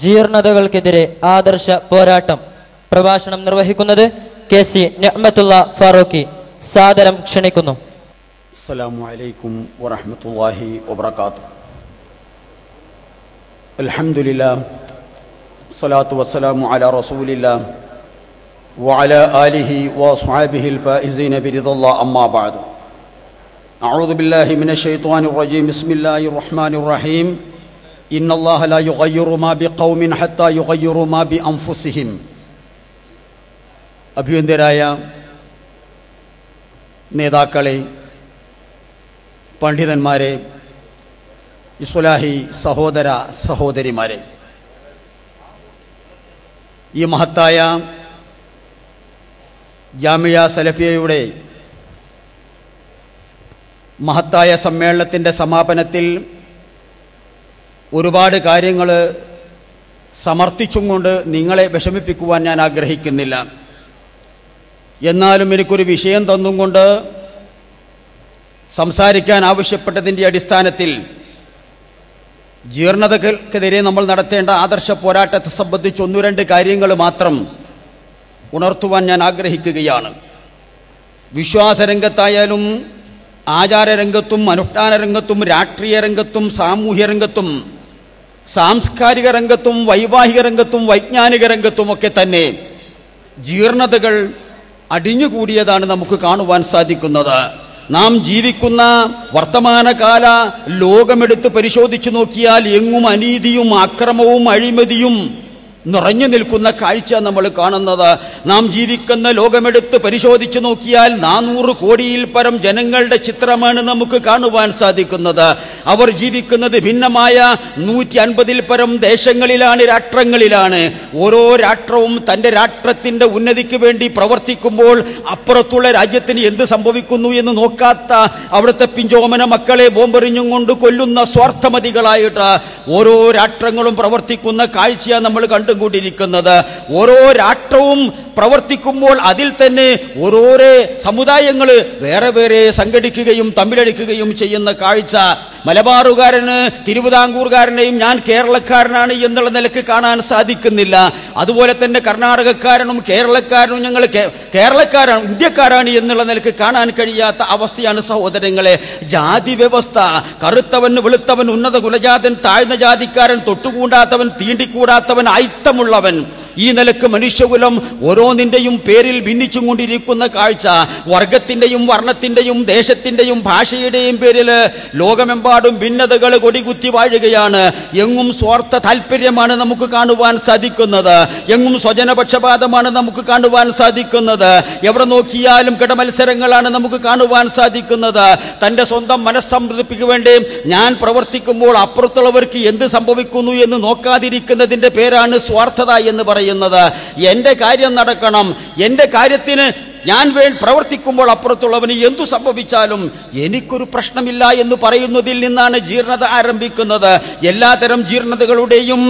ജീർണതകൾക്കെതിരെ ആദർശ പോരാട്ടം പ്രഭാഷണം നിർവഹിക്കുന്നത് കെ സി നെഹ്മത്തുള്ള ഫാറൂഖി സാദരം ക്ഷണിക്കുന്നു السلام عليكم ورحمة الله وبركاته الحمد لله الصلاة والسلام على رسول الله وعلى آله وأصحابه الفائزين برضا الله أما بعد أعوذ بالله من الشيطان الرجيم بسم الله الرحمن الرحيم ഇന്ന അള്ളാഹല യുഗയ്യുറുമാ ബി കൗമിൻ ഹത്ത യുഗയ്യുറുമാ ബി അംഫുസിഹിം അഭിയന്തരായ നേതാക്കളെ പണ്ഡിതന്മാരെ ഇസ്ലാഹി സഹോദര സഹോദരിമാരെ. ഈ മഹത്തായ ജാമിയ സലഫിയയുടെ മഹത്തായ സമ്മേളനത്തിന്റെ സമാപനത്തിൽ ഒരുപാട് കാര്യങ്ങൾ സമർത്ഥിച്ചും കൊണ്ട് നിങ്ങളെ വിഷമിപ്പിക്കുവാൻ ഞാൻ ആഗ്രഹിക്കുന്നില്ല. എന്നാലും എനിക്കൊരു വിഷയം തന്നും കൊണ്ട് സംസാരിക്കാൻ ആവശ്യപ്പെട്ടതിന്റെ അടിസ്ഥാനത്തിൽ ജീർണതകൾക്കെതിരെ നമ്മൾ നടത്തേണ്ട ആദർശ പോരാട്ടത്തെ സംബന്ധിച്ച് ഒന്നു രണ്ട് കാര്യങ്ങൾ മാത്രം ഉണർത്തുവാൻ ഞാൻ ആഗ്രഹിക്കുകയാണ്. വിശ്വാസരംഗത്തായാലും ആചാരരംഗത്തും അനുഷ്ഠാന രംഗത്തും രാഷ്ട്രീയ രംഗത്തും സാമൂഹ്യ രംഗത്തും സാംസ്കാരിക രംഗത്തും വൈവാഹിക രംഗത്തും വൈജ്ഞാനിക രംഗത്തുമൊക്കെ തന്നെ ജീർണതകൾ അടിഞ്ഞുകൂടിയതാണ് നമുക്ക് കാണുവാൻ സാധിക്കുന്നത്. നാം ജീവിക്കുന്ന വർത്തമാനകാല ലോകമെടുത്ത് പരിശോധിച്ചു നോക്കിയാൽ എങ്ങും അനീതിയും അക്രമവും അഴിമതിയും നിറഞ്ഞു നിൽക്കുന്ന കാഴ്ച നമ്മൾ കാണുന്നത്. നാം ജീവിക്കുന്ന ലോകമെടുത്ത് പരിശോധിച്ചു നോക്കിയാൽ നാനൂറ് കോടിയിൽ പരം ജനങ്ങളുടെ ചിത്രമാണ് നമുക്ക് കാണുവാൻ സാധിക്കുന്നത്. അവർ ജീവിക്കുന്നത് ഭിന്നമായ നൂറ്റി അൻപതിൽ പരം ദേശങ്ങളിലാണ് രാഷ്ട്രങ്ങളിലാണ്. ഓരോ രാഷ്ട്രവും തന്റെ രാഷ്ട്രത്തിന്റെ ഉന്നതിക്ക് വേണ്ടി പ്രവർത്തിക്കുമ്പോൾ അപ്പുറത്തുള്ള രാജ്യത്തിന് എന്ത് സംഭവിക്കുന്നു എന്ന് നോക്കാത്ത അവിടുത്തെ പിഞ്ചോമന മക്കളെ ബോംബെറിഞ്ഞും കൊണ്ട് കൊല്ലുന്ന സ്വാർത്ഥമതികളായിട്ട് ഓരോ രാഷ്ട്രങ്ങളും പ്രവർത്തിക്കുന്ന കാഴ്ചയാണ് നമ്മൾ കണ്ടുകൊണ്ടിരിക്കുന്നത് ഓരോ രാഷ്ട്രവും പ്രവർത്തിക്കുമ്പോൾ അതിൽ തന്നെ ഓരോരോ സമുദായങ്ങൾ വേറെ വേറെ സംഘടിക്കുകയും തമ്മിലടിക്കുകയും ചെയ്യുന്ന കാഴ്ച. മലബാറുകാരന് തിരുവിതാംകൂറുകാരനെയും ഞാൻ കേരളക്കാരനാണ് എന്നുള്ള നിലയ്ക്ക് കാണാൻ സാധിക്കുന്നില്ല. അതുപോലെ തന്നെ കർണാടകക്കാരനും കേരളക്കാരനും ഞങ്ങൾ കേരളക്കാരാണ് ഇന്ത്യക്കാരാണ് എന്നുള്ള നിലയ്ക്ക് കാണാൻ കഴിയാത്ത അവസ്ഥയാണ് സഹോദരങ്ങളെ. ജാതി വ്യവസ്ഥ. കറുത്തവൻ വെളുത്തവൻ ഉന്നത കുലജാതൻ താഴ്ന്ന ജാതിക്കാരൻ തൊട്ടുകൂടാത്തവൻ തീണ്ടിക്കൂടാത്തവൻ അയിത്തമുള്ളവൻ. ഈ നിലയ്ക്ക് മനുഷ്യകുലം ഓരോന്നിന്റെയും പേരിൽ ഭിന്നിച്ചും കൊണ്ടിരിക്കുന്ന കാഴ്ച വർഗത്തിന്റെയും വർണത്തിന്റെയും ദേശത്തിന്റെയും ഭാഷയുടെയും പേരിൽ ലോകമെമ്പാടും ഭിന്നതകൾ കൊടികുത്തി വാഴുകയാണ്. എങ്ങും സ്വാർത്ഥ താല്പര്യമാണ് നമുക്ക് കാണുവാൻ സാധിക്കുന്നത്. എങ്ങും സ്വജനപക്ഷപാതമാണ് നമുക്ക് കാണുവാൻ സാധിക്കുന്നത്. എവിടെ നോക്കിയാലും കിടമത്സരങ്ങളാണ് നമുക്ക് കാണുവാൻ സാധിക്കുന്നത്. തന്റെ സ്വന്തം മനസ്സംതൃപ്തിക്ക് വേണ്ടി ഞാൻ പ്രവർത്തിക്കുമ്പോൾ അപ്പുറത്തുള്ളവർക്ക് എന്ത് സംഭവിക്കുന്നു എന്ന് നോക്കാതിരിക്കുന്നതിന്റെ പേരാണ് സ്വാർത്ഥത എന്ന് പറയുന്നത്. എന്റെ കാര്യം നടക്കണം എന്റെ കാര്യത്തിന് ഞാൻ വേ പ്രവർത്തിക്കുമ്പോൾ അപ്പുറത്തുള്ളവന് എന്തു സംഭവിച്ചാലും എനിക്കൊരു പ്രശ്നമില്ല എന്ന് പറയുന്നതിൽ നിന്നാണ് ജീർണത ആരംഭിക്കുന്നത്. എല്ലാതരം ജീർണതകളുടെയും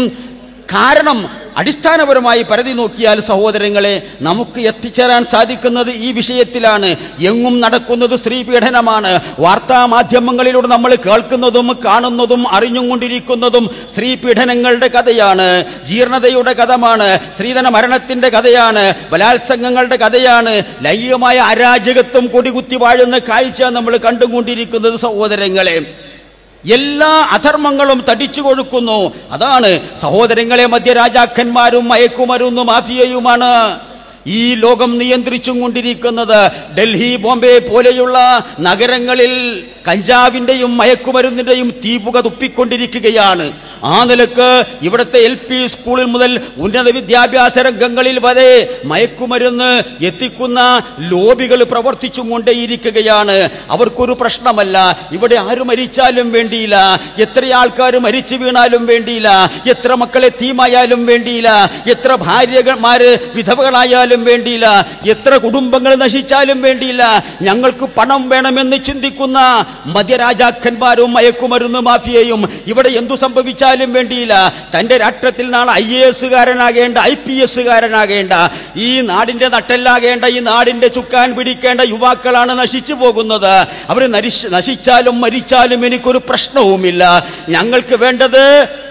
കാരണം അടിസ്ഥാനപരമായി പരതി നോക്കിയാൽ സഹോദരങ്ങളെ നമുക്ക് എത്തിച്ചേരാൻ സാധിക്കുന്നത് ഈ വിഷയത്തിലാണ്. എങ്ങും നടക്കുന്നത് സ്ത്രീ പീഡനമാണ്. വാർത്താ മാധ്യമങ്ങളിലൂടെ നമ്മൾ കേൾക്കുന്നതും കാണുന്നതും അറിഞ്ഞും കൊണ്ടിരിക്കുന്നതും സ്ത്രീ പീഡനങ്ങളുടെ കഥയാണ്. ജീർണതയുടെ കഥമാണ്. സ്ത്രീധന മരണത്തിന്റെ കഥയാണ്. ബലാത്സംഗങ്ങളുടെ കഥയാണ്. ലൈംഗികമായ അരാജകത്വം കൊടികുത്തി വാഴുന്ന കാഴ്ച നമ്മൾ കണ്ടുകൊണ്ടിരിക്കുന്നത് സഹോദരങ്ങളെ. എല്ലാ അധർമ്മങ്ങളും തടിച്ചു കൊടുക്കുന്നു അതാണ് സഹോദരങ്ങളെ മധ്യരാജാക്കന്മാരും മയക്കുമരുന്നും മാഫിയയുമാണ്. ഈ ലോകം നിയന്ത്രിച്ചും കൊണ്ടിരിക്കുന്നത് ഡൽഹി ബോംബെ പോലെയുള്ള നഗരങ്ങളിൽ കഞ്ചാവിന്റെയും മയക്കുമരുന്നിന്റെയും തീപുക തുപ്പിക്കൊണ്ടിരിക്കുകയാണ്. ആ നിലയ്ക്ക് ഇവിടുത്തെ എൽ പി സ്കൂളിൽ മുതൽ ഉന്നത വിദ്യാഭ്യാസ രംഗങ്ങളിൽ വരെ മയക്കുമരുന്ന് എത്തിക്കുന്ന ലോബികൾ പ്രവർത്തിച്ചും കൊണ്ടേയിരിക്കുകയാണ്. അവർക്കൊരു പ്രശ്നമല്ല. ഇവിടെ ആര് മരിച്ചാലും വേണ്ടിയില്ല. എത്ര ആൾക്കാർ മരിച്ചു വീണാലും വേണ്ടിയില്ല. എത്ര മക്കളെ തീമായാലും വേണ്ടിയില്ല. എത്ര ഭാര്യമാര് വിധവകളായാലും വേണ്ടിയില്ല. എത്ര കുടുംബങ്ങൾ നശിച്ചാലും വേണ്ടിയില്ല. ഞങ്ങൾക്ക് പണം വേണമെന്ന് ചിന്തിക്കുന്ന മദ്യരാജാക്കന്മാരും മയക്കുമരുന്ന് മാഫിയയും ഇവിടെ എന്തു സംഭവിച്ചാലും മരിച്ചാലും വേണ്ടിയില്ല. തന്റെ രാഷ്ട്രത്തിൽ നാളെ ഐ എ എസുകാരനാകേണ്ട ഐ പി എസുകാരനാകേണ്ട ഈ നാടിന്റെ നട്ടെല്ലാകേണ്ട ഈ നാടിന്റെ ചുക്കാൻ പിടിക്കേണ്ട യുവാക്കളാണ് നശിച്ചു പോകുന്നത്. അവർ നശിച്ചാലും മരിച്ചാലും എനിക്കൊരു പ്രശ്നവുമില്ല. ഞങ്ങൾക്ക് വേണ്ടത്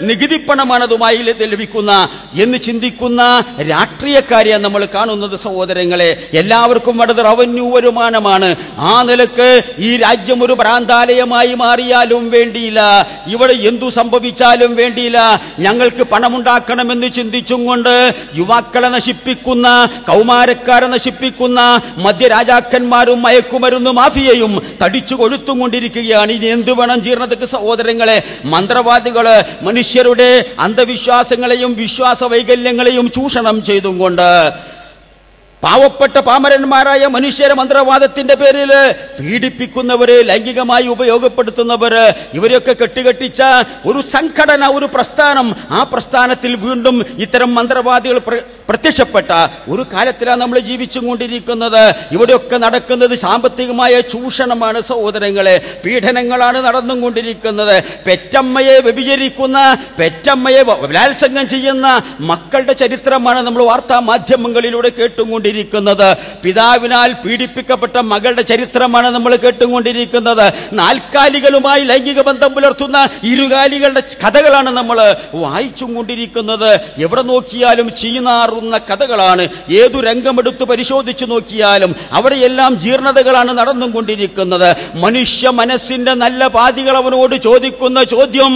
നികുതി പണമാണ് അതുമായി ലഭിക്കുന്ന എന്ന് ചിന്തിക്കുന്ന രാഷ്ട്രീയക്കാരെ നമ്മൾ കാണുന്നത് സഹോദരങ്ങളെ. എല്ലാവർക്കും വളരെ റവന്യൂ വരുമാനമാണ്. ആ നിലയ്ക്ക് ഈ രാജ്യം ഒരു ഭ്രാന്താലയമായി മാറിയാലും വേണ്ടിയില്ല. ഇവിടെ എന്തു സംഭവിച്ചാലും വേണ്ടിയില്ല. ഞങ്ങൾക്ക് പണമുണ്ടാക്കണമെന്ന് ചിന്തിച്ചും കൊണ്ട് യുവാക്കളെ നശിപ്പിക്കുന്ന കൗമാരക്കാരെ നശിപ്പിക്കുന്ന മധ്യരാജാക്കന്മാരും മയക്കുമരുന്ന് മാഫിയയും തടിച്ചു കൊഴുത്തും കൊണ്ടിരിക്കുകയാണ്. ഇനി എന്തു വേണം ജീർണതക്ക് സഹോദരങ്ങളെ? മന്ത്രവാദികൾ മനുഷ്യരുടെ അന്ധവിശ്വാസങ്ങളെയും വിശ്വാസ വൈകല്യങ്ങളെയും ചൂഷണം ചെയ്തും കൊണ്ട് പാവപ്പെട്ട പാമരന്മാരായ മനുഷ്യരെ മന്ത്രവാദത്തിന്റെ പേരിൽ പീഡിപ്പിക്കുന്നവര് ലൈംഗികമായി ഉപയോഗപ്പെടുത്തുന്നവര് ഇവരെയൊക്കെ കെട്ടുകെട്ടിച്ച ഒരു സംഘടന ഒരു പ്രസ്ഥാനം ആ പ്രസ്ഥാനത്തിൽ വീണ്ടും ഇത്തരം മന്ത്രവാദികൾ പ്രത്യക്ഷപ്പെട്ട ഒരു കാലത്തിലാണ് നമ്മൾ ജീവിച്ചുകൊണ്ടിരിക്കുന്നത്. ഇവിടെയൊക്കെ നടക്കുന്നത് സാമ്പത്തികമായ ചൂഷണമാണ് സഹോദരങ്ങളെ. പീഡനങ്ങളാണ് നടന്നും കൊണ്ടിരിക്കുന്നത് പെറ്റമ്മയെ വ്യഭിചരിക്കുന്ന പെറ്റമ്മയെ ബലാത്സംഗം ചെയ്യുന്ന മക്കളുടെ ചരിത്രമാണ് നമ്മൾ വാർത്താ മാധ്യമങ്ങളിലൂടെ കേട്ടുകൊണ്ടിരിക്കുന്നത്. പിതാവിനാൽ പീഡിപ്പിക്കപ്പെട്ട മകളുടെ ചരിത്രമാണ് നമ്മൾ കേട്ടുകൊണ്ടിരിക്കുന്നത്. നാൽക്കാലികളുമായി ലൈംഗിക ബന്ധം പുലർത്തുന്ന ഇരുകാലികളുടെ കഥകളാണ് നമ്മൾ വായിച്ചും കൊണ്ടിരിക്കുന്നത് എവിടെ നോക്കിയാലും ചീനാറുന്ന കഥകളാണ്. ഏതു രംഗമെടുത്ത് പരിശോധിച്ചു നോക്കിയാലും അവിടെയെല്ലാം ജീർണതകളാണ് നടന്നും കൊണ്ടിരിക്കുന്നത് മനുഷ്യ മനസ്സിന്റെ നല്ല പാതികൾ അവനോട് ചോദിക്കുന്ന ചോദ്യം.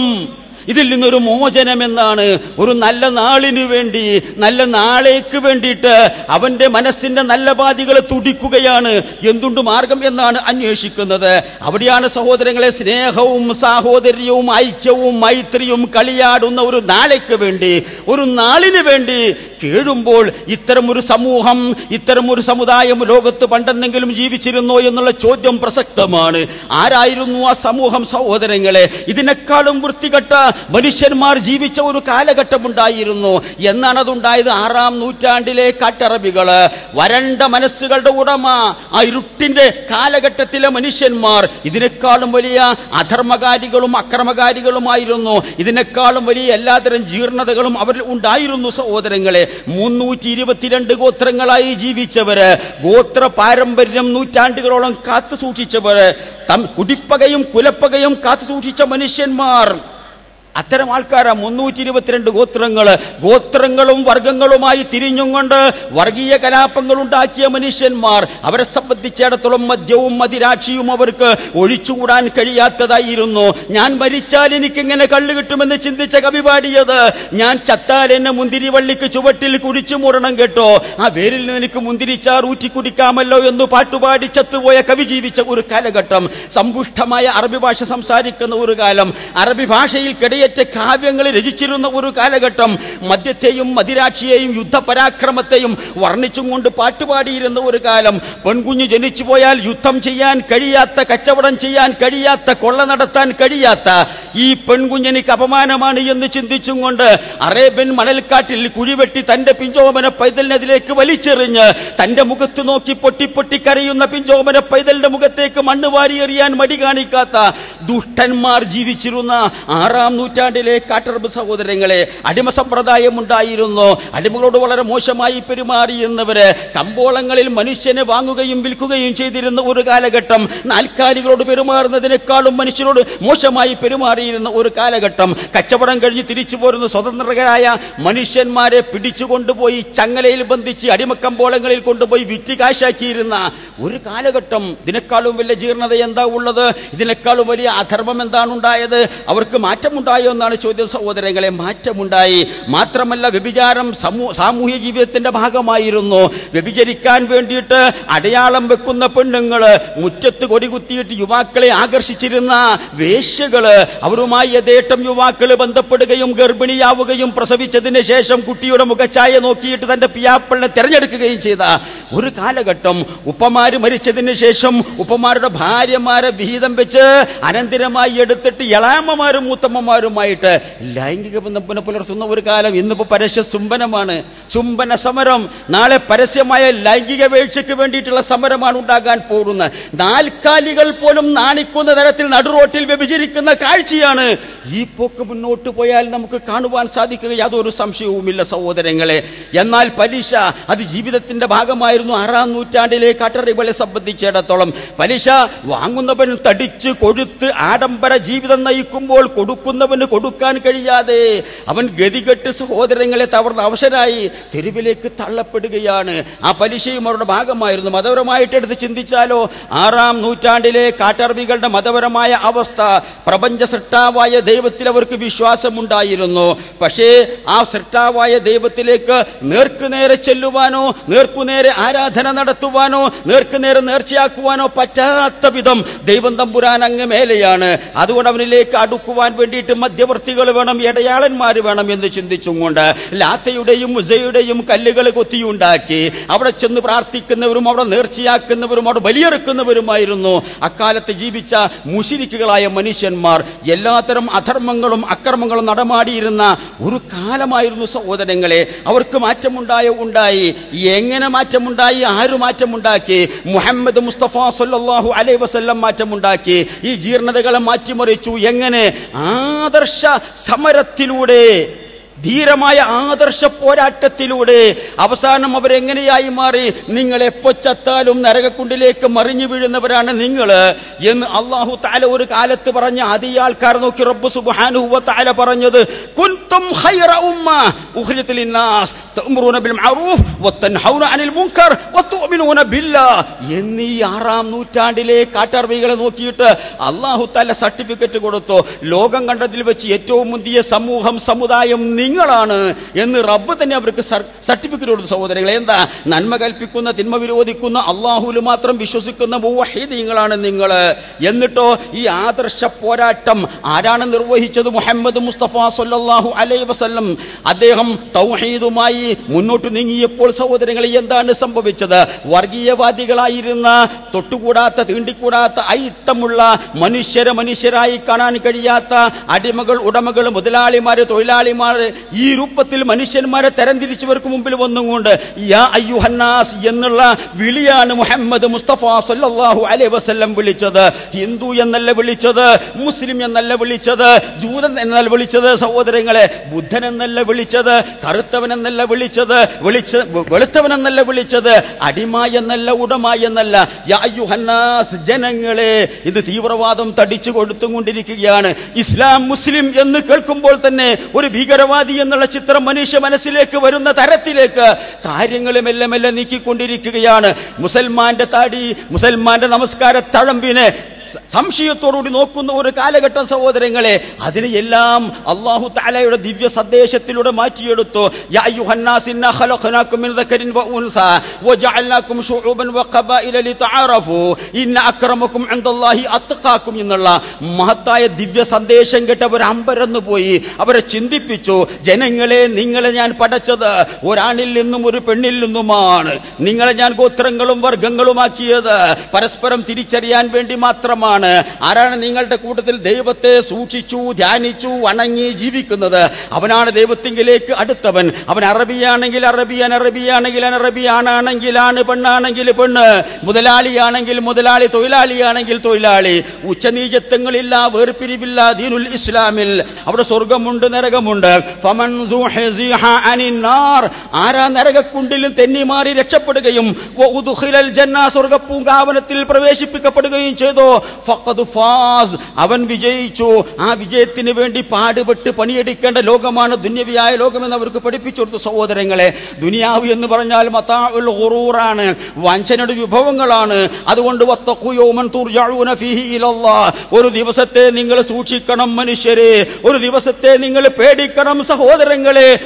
ഇതിൽ നിന്നൊരു മോചനം എന്നാണ് ഒരു നല്ല നാളിനു വേണ്ടി നല്ല നാളേക്ക് വേണ്ടിയിട്ട് അവന്റെ മനസ്സിന്റെ നല്ല പാതികൾ തുടിക്കുകയാണ്. എന്തുണ്ട് മാർഗം എന്നാണ് അന്വേഷിക്കുന്നത്. അവിടെയാണ് സഹോദരങ്ങളെ സ്നേഹവും സാഹോദര്യവും ഐക്യവും മൈത്രിയും കളിയാടുന്ന ഒരു നാളേക്ക് വേണ്ടി ഒരു നാളിന് വേണ്ടി കേഴുമ്പോൾ ഇത്തരമൊരു സമൂഹം ഇത്തരമൊരു സമുദായം ലോകത്ത് പണ്ടെന്തെങ്കിലും ജീവിച്ചിരുന്നോ എന്നുള്ള ചോദ്യം പ്രസക്തമാണ്. ആരായിരുന്നു ആ സമൂഹം സഹോദരങ്ങളെ? ഇതിനേക്കാളും വൃത്തികെട്ട മനുഷ്യന്മാർ ജീവിച്ച ഒരു കാലഘട്ടമുണ്ടായിരുന്നു. എന്നാണ് അതുണ്ടായത് ആറാം നൂറ്റാണ്ടിലെ കാട്ടറബികൾ വരണ്ട മനസ്സുകളുടെ ഉടമ ആ ഇരുട്ടിന്റെ കാലഘട്ടത്തിലെ മനുഷ്യന്മാർ. ഇതിനേക്കാളും വലിയ അധർമ്മകാരികളും അക്രമകാരികളുമായിരുന്നു. ഇതിനേക്കാളും വലിയ എല്ലാതരം ജീർണതകളും അവരിൽ ഉണ്ടായിരുന്നു സഹോദരങ്ങളെ. മുന്നൂറ്റി ഇരുപത്തിരണ്ട് ഗോത്രങ്ങളായി ജീവിച്ചവര്. ഗോത്ര പാരമ്പര്യം നൂറ്റാണ്ടുകളോളം കാത്തു സൂക്ഷിച്ചവര്. കുടിപ്പകയും കുലപ്പകയും കാത്തു സൂക്ഷിച്ച മനുഷ്യന്മാർ. അത്തരം ആൾക്കാരാ മുന്നൂറ്റി ഇരുപത്തിരണ്ട് ഗോത്രങ്ങൾ ഗോത്രങ്ങളും വർഗങ്ങളുമായി തിരിഞ്ഞുകൊണ്ട് വർഗീയ കലാപങ്ങൾ ഉണ്ടാക്കിയ മനുഷ്യന്മാർ. അവരെ സംബന്ധിച്ചിടത്തോളം മദ്യവും മതിരാക്ഷിയും അവർക്ക് ഒഴിച്ചുകൂടാൻ കഴിയാത്തതായിരുന്നു. ഞാൻ മരിച്ചാൽ എനിക്കിങ്ങനെ കള്ളു കിട്ടുമെന്ന് ചിന്തിച്ച കവി പാടിയത്. ഞാൻ ചത്താൽ എന്നെ മുന്തിരി വള്ളിക്ക് ചുവട്ടിൽ കുടിച്ചു മൂടണം കേട്ടോ. ആ വേരിൽ നിന്ന് എനിക്ക് മുന്തിരിച്ചാർ ഊറ്റി കുടിക്കാമല്ലോ എന്ന് പാട്ടുപാടി ചത്തുപോയ കവി ജീവിച്ച ഒരു കാലഘട്ടം. സമ്പുഷ്ടമായ അറബി ഭാഷ സംസാരിക്കുന്ന ഒരു കാലം. അറബി ഭാഷയിൽ കിടയേറ്റ കാവ്യങ്ങൾ രചിച്ചിരുന്ന ഒരു കാലഘട്ടം മദ്യത്തെയും മദിരാക്ഷിയെയും യുദ്ധപരാക്രമത്തെയും വർണിച്ചും കൊണ്ട് പാട്ടുപാടിയിരുന്ന ഒരു കാലം. പെൺകുഞ്ഞു ജനിച്ചു പോയാൽ യുദ്ധം ചെയ്യാൻ കഴിയാത്ത കച്ചവടം ചെയ്യാൻ കഴിയാത്ത കൊള്ള നടത്താൻ കഴിയാത്ത ഈ പെൺകുഞ്ഞെനിക്ക് അപമാനമാണ് എന്ന് ചിന്തിച്ചും കൊണ്ട് അറേബ്യൻ മണൽക്കാട്ടിൽ കുഴിവെട്ടി തന്റെ പിഞ്ചോമന പൈതലിനതിലേക്ക് വലിച്ചെറിഞ്ഞ് തന്റെ മുഖത്ത് നോക്കി പൊട്ടി പൊട്ടി കരയുന്ന പിഞ്ചോമന പൈതലിന്റെ മുഖത്തേക്ക് മണ്ണ് വാരിയെറിയാൻ മടി കാണിക്കാത്ത ദുഷ്ടന്മാർ ജീവിച്ചിരുന്ന ആറാം നൂറ്റാണ്ടിലെ കാട്ടറബ് സഹോദരങ്ങളെ അടിമ സമ്പ്രദായം ഉണ്ടായിരുന്നു. അടിമകളോട് വളരെ മോശമായി പെരുമാറിയെന്നവര് കമ്പോളങ്ങളിൽ മനുഷ്യനെ വാങ്ങുകയും വിൽക്കുകയും ചെയ്തിരുന്ന ഒരു കാലഘട്ടം നാൽക്കാലികളോട് പെരുമാറുന്നതിനേക്കാളും മനുഷ്യരോട് മോശമായി പെരുമാറിയിരുന്ന ഒരു കാലഘട്ടം. കച്ചവടം കഴിഞ്ഞ് തിരിച്ചു പോരുന്ന സ്വതന്ത്രരായ മനുഷ്യന്മാരെ പിടിച്ചു കൊണ്ടുപോയി ചങ്ങലയിൽ ബന്ധിച്ച് അടിമക്കമ്പോളങ്ങളിൽ കൊണ്ടുപോയി വിറ്റ് കാശാക്കിയിരുന്ന ഒരു കാലഘട്ടം. ഇതിനേക്കാളും വലിയ ജീർണത എന്താ ഉള്ളത്? ഇതിനേക്കാളും വലിയ അധർമ്മം എന്താണ് ഉണ്ടായത്? അവർക്ക് മാറ്റമുണ്ടായോ എന്നാണ് ചോദ്യം സഹോദരങ്ങളെ. മാറ്റമുണ്ടായി. മാത്രമല്ല വ്യഭിചാരം സമൂ സാമൂഹ്യ ജീവിതത്തിന്റെ ഭാഗമായിരുന്നു. വ്യഭിചരിക്കാൻ വേണ്ടിയിട്ട് അടയാളം വെക്കുന്ന പെണ്ണുങ്ങൾ മുറ്റത്ത് കൊടികുത്തിയിട്ട് യുവാക്കളെ ആകർഷിച്ചിരുന്ന വേശ്യകൾ അവരുമായി യഥേട്ടം യുവാക്കൾ ബന്ധപ്പെടുകയും ഗർഭിണിയാവുകയും പ്രസവിച്ചതിന് ശേഷം കുട്ടിയുടെ മുഖച്ഛായ നോക്കിയിട്ട് തന്റെ പിയാപ്പിളിനെ തിരഞ്ഞെടുക്കുകയും ചെയ്ത ഒരു കാലഘട്ടം. ഉപ്പമാര് മരിച്ചതിന് ശേഷം ഉപ്പമാരുടെ ഭാര്യമാരെ വിഹിതം വെച്ച് അനന്തരമായി എടുത്തിട്ട് ഇളാമ്മമാരും മൂത്തമ്മമാരും ഭാര്യമാരുമായിട്ട് ലൈംഗിക ബന്ധം പുനഃപുലർത്തുന്ന ഒരു കാലം ഇന്നിപ്പോൾ പരസ്യ സുംബനമാണ് ചുംബന സമരം. നാളെ പരസ്യമായ ലൈംഗിക വീഴ്ചയ്ക്ക് വേണ്ടിയിട്ടുള്ള സമരമാണ് ഉണ്ടാകാൻ പോകുന്നത്. നാൽക്കാലികൾ പോലും നാണിക്കുന്ന തരത്തിൽ നടുറോട്ടിൽ വ്യഭിചരിക്കുന്ന കാഴ്ചയാണ്. ഈ പോക്ക് മുന്നോട്ട് പോയാൽ നമുക്ക് കാണുവാൻ സാധിക്കുക യാതൊരു സംശയവുമില്ല സഹോദരങ്ങളെ. എന്നാൽ പലിശ അത് ജീവിതത്തിന്റെ ഭാഗമായിരുന്നു. ആറാം നൂറ്റാണ്ടിലെ കട്ടറികളെ സംബന്ധിച്ചിടത്തോളം പലിശ വാങ്ങുന്നവൻ തടിച്ച് കൊഴുത്ത് ആഡംബര ജീവിതം നയിക്കുമ്പോൾ കൊടുക്കുന്നവന് കൊടുക്കാൻ കഴിയാതെ അവൻ ഗതികെട്ട് സഹോദരങ്ങളെ തവർന്ന് അവശനായി തെരുവിലേക്ക് തള്ളപ്പെടുകയാണ്. ആ പലിശയും അവരുടെ ഭാഗമായിരുന്നു. മതപരമായിട്ട് എടുത്ത് ചിന്തിച്ചാലോ ആറാം നൂറ്റാണ്ടിലെ കാട്ടർബികളുടെ മതപരമായ അവസ്ഥ പ്രപഞ്ച സൃഷ്ടാവായ ദൈവത്തിൽ അവർക്ക് വിശ്വാസമുണ്ടായിരുന്നു. പക്ഷേ ആ സൃഷ്ടാവായ ദൈവത്തിലേക്ക് നേർക്കുനേരെ ചെല്ലുവാനോ നേർക്കുനേരെ ആരാധന നടത്തുവാനോ നേർക്കുനേരെ നേർച്ചയാക്കുവാനോ പറ്റാത്ത വിധം ദൈവം തമ്പുരാൻ അങ്ങ് മേലെയാണ്. അതുകൊണ്ട് അവനിലേക്ക് അടുക്കുവാൻ വേണ്ടിയിട്ട് മധ്യവർത്തികൾ വേണം ഇടയാളന്മാർ വേണം എന്ന് ചിന്തിച്ചും കൊണ്ട് ലാത്തയുടെയും മുസയുടെയും കല്ലുകൾ കൊത്തിയുണ്ടാക്കി അവിടെ ചെന്ന് പ്രാർത്ഥിക്കുന്നവരും അവിടെ നേർച്ചയാക്കുന്നവരും അവിടെ ബലിയെറുക്കുന്നവരുമായിരുന്നു. അക്കാലത്ത് ജീവിച്ച മുഷിരിക്കുകളായ മനുഷ്യന്മാർ എല്ലാത്തരം അധർമ്മങ്ങളും അക്രമങ്ങളും നടമാടിയിരുന്ന ഒരു കാലമായിരുന്നു സഹോദരങ്ങളെ. അവർക്ക് മാറ്റമുണ്ടായ ഉണ്ടായി. എങ്ങനെ മാറ്റമുണ്ടായി? ആര് മാറ്റമുണ്ടാക്കി? മുഹമ്മദ് മുസ്തഫ സല്ലല്ലാഹു അലൈഹി വസല്ലം മാറ്റമുണ്ടാക്കി. ഈ ജീർണതകളെ മാറ്റിമറിച്ചു. എങ്ങനെ? ആദർശ സമരത്തിലൂടെ ധീരമായ ആദർശ പോരാട്ടത്തിലൂടെ അവസാനം അവരെങ്ങനെയായി മാറി? നിങ്ങൾ എപ്പോ ചത്താലും നരകക്കുണ്ടിലേക്ക് മറിഞ്ഞു വീഴുന്നവരാണ് നിങ്ങൾ എന്ന് അള്ളാഹു താല ഒരു കാലത്ത് പറഞ്ഞ അതേ ആൾക്കാർ നോക്കി റബ്ബ് സുബ്ഹാനഹു താല പറഞ്ഞത് കുൻതും ഖൈറ ഉമ്മ ലിന്നാസ് തഅ്മുറൂന ബിൽ മഅറൂഫ് വതൻഹൗന അനിൽ മുൻകർ വതുഅ്മിനൂന ബില്ലാഹ് എന്നീ ആറാം നൂറ്റാണ്ടിലെ കാട്ടർവികളെ നോക്കിയിട്ട് അള്ളാഹു താല സർട്ടിഫിക്കറ്റ് കൊടുത്തു. ലോകം കണ്ടതിൽ വെച്ച് ഏറ്റവും മുന്തിയ സമൂഹം സമുദായം നിങ്ങളാണ് എന്ന് റബ്ബ് തന്നെ അവർക്ക് സർട്ടിഫിക്കറ്റ് കൊടുത്തു സഹോദരങ്ങളെ. എന്താ? നന്മ കൽപ്പിക്കുന്ന തിന്മ വിരോധിക്കുന്ന അള്ളാഹുൽ മാത്രം വിശ്വസിക്കുന്ന മുവഹീദീങ്ങളാണ് നിങ്ങൾ എന്നിട്ടോ ഈ ആദർശ പോരാട്ടം ആരാണ് നിർവഹിച്ചത്? മുഹമ്മദ് മുസ്തഫ സല്ലല്ലാഹു അലൈ വസല്ലം. അദ്ദേഹം തൗഹീദുമായി മുന്നോട്ട് നീങ്ങിയപ്പോൾ സഹോദരങ്ങളെ എന്താണ് സംഭവിച്ചത്? വർഗീയവാദികളായിരുന്ന തൊട്ടുകൂടാത്ത തീണ്ടിക്കൂടാത്ത ഐത്തമുള്ള മനുഷ്യരെ മനുഷ്യരായി കാണാൻ കഴിയാത്ത അടിമകൾ ഉടമകൾ മുതലാളിമാർ തൊഴിലാളിമാര് ഈ രൂപത്തിൽ മനുഷ്യന്മാരെ തരംതിരിച്ചവർക്ക് മുമ്പിൽ വന്നുകൊണ്ട് യാ അയ്യുഹന്നാസ് എന്നുള്ള വിളിയാണ് മുഹമ്മദ് മുസ്തഫ സല്ലല്ലാഹു അലൈ വസല്ലം വിളിച്ചത്. ഹിന്ദു എന്നല്ല വിളിച്ചത് മുസ്ലിം എന്നല്ല വിളിച്ചത് ജൂതൻ എന്നല്ല വിളിച്ചത് സഹോദരങ്ങളെ ബുദ്ധൻ എന്നല്ല വിളിച്ചത് കറുത്തവൻ എന്നല്ല വിളിച്ചത് വിളിച്ച വെളുത്തവൻ എന്നല്ല വിളിച്ചത് അടിമ എന്നല്ല ഉടമ എന്നല്ല. ജനങ്ങളെ ഇത് തീവ്രവാദം തടിച്ചു കൊടുത്തുകൊണ്ടിരിക്കുകയാണ് ഇസ്ലാം മുസ്ലിം എന്ന് കേൾക്കുമ്പോൾ തന്നെ ഒരു ഭീകരവാദി എന്നുള്ള ചിത്രം മനുഷ്യ മനസ്സിലേക്ക് വരുന്ന തരത്തിലേക്ക് കാര്യങ്ങൾ മെല്ലെ മെല്ലെ നീക്കിക്കൊണ്ടിരിക്കുകയാണ്. മുസൽമാന്റെ താടി മുസൽമാന്റെ നമസ്കാര തഴമ്പിനെ സംശയത്തോടുകൂടി നോക്കുന്ന ഒരു കാലഘട്ടം സഹോദരങ്ങളെ അതിനെ എല്ലാം അള്ളാഹു താലയുടെ ദിവ്യ സന്ദേശത്തിലൂടെ മാറ്റിയെടുത്തു. എന്നുള്ള മഹത്തായ ദിവ്യ സന്ദേശം കേട്ടവർ അമ്പരന്നു പോയി. അവരെ ചിന്തിപ്പിച്ചു ജനങ്ങളെ നിങ്ങളെ ഞാൻ പടച്ചത് ഒരാണിൽ നിന്നും ഒരു പെണ്ണിൽ നിന്നുമാണ്. നിങ്ങളെ ഞാൻ ഗോത്രങ്ങളും വർഗങ്ങളുമാക്കിയത് പരസ്പരം തിരിച്ചറിയാൻ വേണ്ടി മാത്രമാണ്. ആരാണ് നിങ്ങളുടെ കൂട്ടത്തിൽ ദൈവത്തെ സൂക്ഷിച്ചു ധ്യാനിച്ചു വണങ്ങി ജീവിക്കുന്നത്? അവനാണ് ദൈവത്തിങ്കിലേക്ക് അടുത്തവൻ. അവൻ അറബിയാണെങ്കിൽ അറബിയൻ അറബിയാണെങ്കിൽ അറബി ആണാണെങ്കിൽ ആണ് പെണ്ണാണെങ്കിൽ പെണ്ണ്. മുതലാളിയാണെങ്കിൽ മുതലാളി തൊഴിലാളിയാണെങ്കിൽ തൊഴിലാളി. ഉച്ചനീചത്വങ്ങളില്ല വേർപിരിവില്ല ദീനുൽ ഇസ്ലാമിൽ. അവിടെ സ്വർഗമുണ്ട് നരകമുണ്ട്. ഫമൻ. ആരാ നരകക്കുണ്ടിലും തെന്നിമാറി രക്ഷപ്പെടുകയും സ്വർഗപ്പൂങ്കാവനത്തിൽ പ്രവേശിപ്പിക്കപ്പെടുകയും ചെയ്തു? ഫഖദ് ഫാസ്. അവൻ വിജയിച്ചു. ആ വിജയത്തിന് വേണ്ടി പാടുപെട്ട് പണിയെടുക്കേണ്ട ലോകമാണ് ദുന്യവിയായ ലോകമെന്ന് അവർക്ക് പഠിപ്പിച്ചു കൊടുത്തു സഹോദരങ്ങളെ. ദുനിയാവ് എന്ന് പറഞ്ഞാൽ മതാഉൽ ഖുറൂറാണ് വഞ്ചനയുടെ വിഭവങ്ങളാണ്. അതുകൊണ്ട് ഒരു ദിവസത്തെ നിങ്ങൾ സൂക്ഷിക്കണം മനുഷ്യരെ. ഒരു ദിവസത്തെ നിങ്ങൾ പേടിക്കണം സഹോദരങ്ങളെ.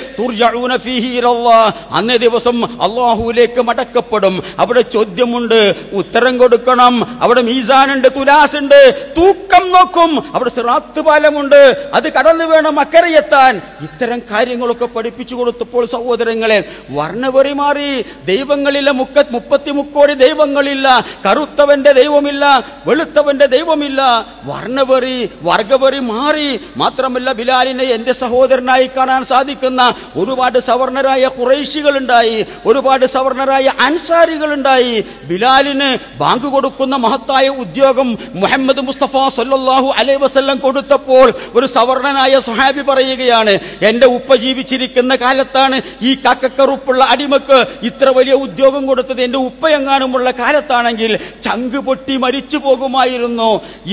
അന്നേ ദിവസം അള്ളാഹുവിലേക്ക് മടക്കപ്പെടും. അവിടെ ചോദ്യമുണ്ട്. ഉത്തരം കൊടുക്കണം. അവിടെ മീസാനുണ്ട്. തുല ഗ്ലാസ് ഉണ്ട്. തൂക്കം നോക്കും. അവിടെ സിറാത്ത് പാലമുണ്ട്. അത് കടന്നു വേണം അക്കരയെത്താൻ. ഇത്തരം കാര്യങ്ങളൊക്കെ പഠിപ്പിച്ചു കൊടുത്തപ്പോൾ സഹോദരങ്ങളെ വർണപൊറി മാറി. ദൈവങ്ങളില്ല മുക്ക മുപ്പത്തി മുക്കോടി ദൈവങ്ങളില്ല. കറുത്തവന്റെ ദൈവമില്ല. വെളുത്തവന്റെ ദൈവമില്ല. വർണപൊറി വർഗപൊറി മാറി. മാത്രമല്ല ബിലാലിനെ എന്റെ സഹോദരനായി കാണാൻ സാധിക്കുന്ന ഒരുപാട് സവർണരായ കുറേശികളുണ്ടായി ഒരുപാട് സവർണരായ അൻസാരികൾ ഉണ്ടായി ബിലാലിന് ബാങ്ക് കൊടുക്കുന്ന മഹത്തായ ഉദ്യോഗം മുഹമ്മദ് മുസ്തഫ സല്ലല്ലാഹു അലൈഹി വസല്ലം കൊടുത്തപ്പോൾ ഒരു സവർണനായ സുഹാബി പറയുകയാണ് എന്റെ ഉപ്പ ജീവിച്ചിരിക്കുന്ന കാലത്താണ് ഈ കക്കക്കറുപ്പുള്ള അടിമക്ക് ഇത്ര വലിയ ഉദ്യോഗം കൊടുത്തത്. എന്റെ ഉപ്പയെങ്ങാനുമുള്ള കാലത്താണെങ്കിൽ ചങ്ക് പൊട്ടി മരിച്ചു പോകുമായിരുന്നു.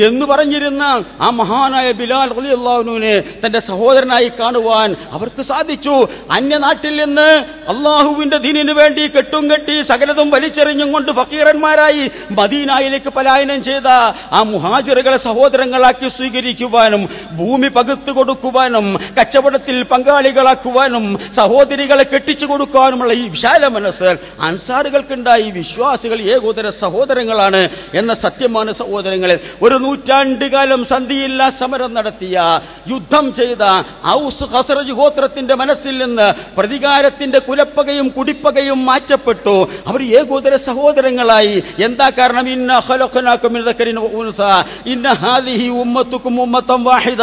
എന്ന് പറഞ്ഞിരുന്ന ആ മഹാനായ ബിലാൽ റളിയല്ലാഹുവിനെ തന്റെ സഹോദരനായി കാണുവാൻ അവർക്ക് സാധിച്ചു. അന്യനാട്ടിൽ നിന്ന് അള്ളാഹുവിന്റെ ദീനിനു വേണ്ടി കെട്ടും കെട്ടി സകലതും വലിച്ചെറിഞ്ഞും കൊണ്ട് ഫക്കീറന്മാരായി മദീനായിലേക്ക് പലായനം ചെയ്ത ആ മുഹാജിറുകളെ സഹോദരങ്ങളാക്കി സ്വീകരിക്കുവാനും ഭൂമി പകുത്തു കൊടുക്കുവാനും കച്ചവടത്തിൽ പങ്കാളികളാക്കുവാനും സഹോദരികളെ കെട്ടിച്ചു കൊടുക്കുവാനുമുള്ള ഈ വിശാല മനസ്സ് അൻസാറുകൾക്കുണ്ടായി വിശ്വാസികൾ ഏകോദര സഹോദരങ്ങളാണ് എന്ന സത്യമാണ് സഹോദരങ്ങളിൽ ഒരു നൂറ്റാണ്ടുകാലം സന്ധിയില്ല സമരം നടത്തിയ യുദ്ധം ചെയ്ത ഔസ് ഹസറജ് ഗോത്രത്തിന്റെ മനസ്സിൽ നിന്ന് പ്രതികാരത്തിന്റെ കുലപ്പകയും കുടിപ്പകയും മാറ്റപ്പെട്ടു. അവർ ഏകോദര സഹോദരങ്ങളായി. എന്താ കാരണം? ഇന്ന ഉൻസ ഇന്ന ഹാദിഹി വാഹിദ.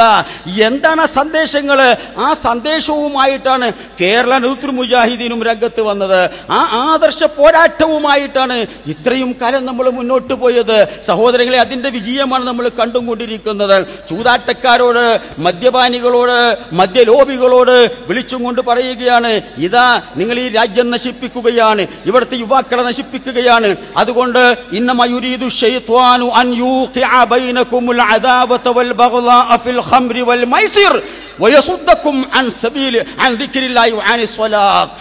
എന്താണ് സന്ദേശങ്ങൾ ആ സന്ദേശവുമായിട്ടാണ് കേരള നൂത്ര മുജാഹിദീനും രംഗത്ത് വന്നത്. ആ ആദർശ പോരാട്ടവുമായിട്ടാണ് ഇത്രയും കാലം നമ്മൾ മുന്നോട്ട് പോയത്. സഹോദരങ്ങളെ അതിന്റെ വിജയമാണ് നമ്മൾ കണ്ടുകൊണ്ടിരിക്കുന്നത്. ചൂതാട്ടക്കാരോട് മദ്യപാനികളോട് മദ്യലോബികളോട് വിളിച്ചും കൊണ്ട് പറയുകയാണ് ഇതാ നിങ്ങൾ ഈ രാജ്യം നശിപ്പിക്കുകയാണ്. ഇവിടുത്തെ യുവാക്കളെ നശിപ്പിക്കുകയാണ്. അതുകൊണ്ട് ഇന്നമയുരീതു ശൈത്വാനു അൻ യൂഖിഅ بينكم അദാവത വൽ في ഫിൽ والميسر വൽ മൈസിർ سبيل അൻ ذكر الله ദിക്രില്ലാഹി الصلاة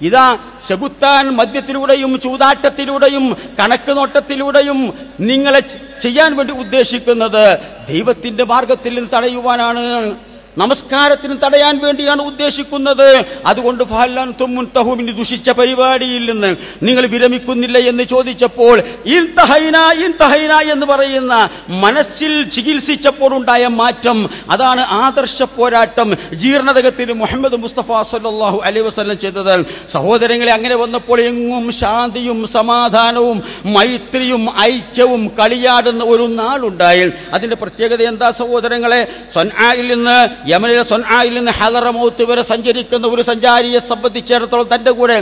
ഇതാ ചെകുത്താൻ മദ്യത്തിലൂടെയും ചൂതാട്ടത്തിലൂടെയും കണക്ക് നോട്ടത്തിലൂടെയും നിങ്ങളെ ചെയ്യാൻ വേണ്ടി ഉദ്ദേശിക്കുന്നത് ദൈവത്തിന്റെ മാർഗത്തിൽ നിന്ന് തടയുവാനാണ്. നമസ്കാരത്തിന് തടയാൻ വേണ്ടിയാണ് ഉദ്ദേശിക്കുന്നത്. അതുകൊണ്ട് ഫഹല്ലൻ തുമ്മുൻ തഹുമിന് ദുഷിച്ച പരിപാടിയിൽ നിന്ന് നിങ്ങൾ വിരമിക്കുന്നില്ല എന്ന് ചോദിച്ചപ്പോൾ എന്ന് പറയുന്ന മനസ്സിൽ ചികിത്സിച്ചപ്പോൾ ഉണ്ടായ മാറ്റം അതാണ് ആദർശ പോരാട്ടം. ജീർണതകത്തിന് മുഹമ്മദ് മുസ്തഫ സല്ലല്ലാഹു അലൈഹി വസ്ലം ചെയ്തത്. സഹോദരങ്ങളെ അങ്ങനെ വന്നപ്പോൾ എങ്ങും ശാന്തിയും സമാധാനവും മൈത്രിയും ഐക്യവും കളിയാടുന്ന ഒരു നാളുണ്ടായി. അതിന്റെ പ്രത്യേകത എന്താ സഹോദരങ്ങളെ? സൊൻആയിൽ നിന്ന് യമനിലെ സൊൻആയിൽ നിന്ന് ഹലറമൗത്ത് വരെ സഞ്ചരിക്കുന്ന ഒരു സഞ്ചാരിയെ സംബന്ധിച്ചിടത്തോളം തന്റെ കൂടെ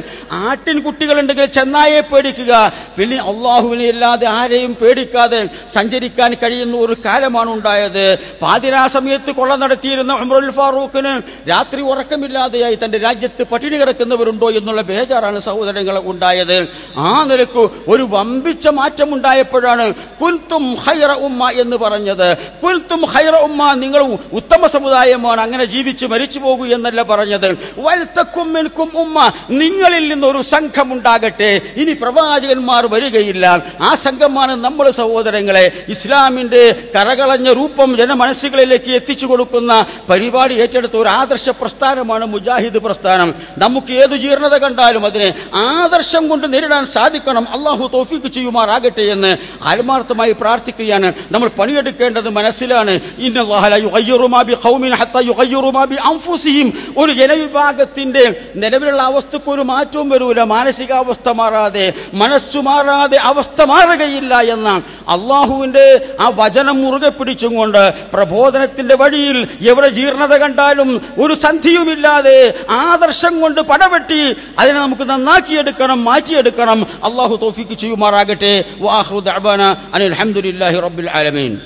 ആട്ടിൻ കുട്ടികളുണ്ടെങ്കിൽ ചെന്നായെ പേടിക്കുക. പിന്നെ അള്ളാഹുവിനെ ഇല്ലാതെ ആരെയും പേടിക്കാതെ സഞ്ചരിക്കാൻ കഴിയുന്ന ഒരു കാലമാണ് ഉണ്ടായത്. പാതിരാ സമയത്ത് കൊള്ള നടത്തിയിരുന്ന ഉമറുൽ ഫാറൂഖിന് രാത്രി ഉറക്കമില്ലാതെയായി തന്റെ രാജ്യത്ത് പട്ടിണി കിടക്കുന്നവരുണ്ടോ എന്നുള്ള ബേജാറാണ് സഹോദരങ്ങൾ ഉണ്ടായത്. ആ നിലയ്ക്ക് ഒരു വമ്പിച്ച മാറ്റം ഉണ്ടായപ്പോഴാണ് കുൻതും ഹൈറ ഉമ്മ എന്ന് പറഞ്ഞത്. കുൻതും ഹൈറ ഉമ്മ നിങ്ങൾ ഉത്തമ സമുദായമാണ് അങ്ങനെ ജീവിച്ച് മരിച്ചു പോകൂ എന്നല്ല പറഞ്ഞത്. വൽത്തക്കും മിൻകും ഉമ്മ നിങ്ങളിൽ നിന്നൊരു സംഘം ഉണ്ടാകട്ടെ ഇനി പ്രവാചകന്മാർ വരികയില്ല. ആ സംഘമാണ് നമ്മൾ സഹോദരങ്ങളെ. ഇസ്ലാമിന്റെ കരകളഞ്ഞ രൂപം ജനമനസ്സുകളിലേക്ക് എത്തിച്ചു കൊടുക്കുന്ന പരിപാടി ഏറ്റെടുത്ത ഒരു ആദർശ പ്രസ്ഥാനമാണ് മുജാഹിദ് പ്രസ്ഥാനം. നമുക്ക് ഏത് ജീർണത കണ്ടാലും അതിനെ ആദർശം കൊണ്ട് നേരിടാൻ സാധിക്കണം. അള്ളാഹു തോഫിക്ക് ചെയ്യുമാറാകട്ടെ എന്ന് ആത്മാർത്ഥമായി പ്രാർത്ഥിക്കുകയാണ്. നമ്മൾ പണിയെടുക്കേണ്ടത് മനസ്സിലാണ്. ഇന്നല്ലാഹ ഒരു ജനവിഭാഗത്തിന്റെ നിലവിലുള്ള അവസ്ഥക്ക് ഒരു മാറ്റവും വരൂല. മാനസികാവസ്ഥ മാറാതെ മനസ്സു മാറാതെ അവസ്ഥ മാറുകയില്ല എന്ന അള്ളാഹുവിന്റെ ആ വചനം മുറുകെ പിടിച്ചും കൊണ്ട് പ്രബോധനത്തിന്റെ വഴിയിൽ എവിടെ ജീർണത കണ്ടാലും ഒരു സന്ധിയുമില്ലാതെ ആദർശം കൊണ്ട് പടവെട്ടി അതിനെ നമുക്ക് നന്നാക്കിയെടുക്കണം മാറ്റിയെടുക്കണം. അള്ളാഹു തോഫിക്ക് ചെയ്യുമാറാകട്ടെ. വാഹു ദഅബാന അനിൽ അൽഹംദുലില്ലാഹി റബ്ബിൽ ആലമീൻ.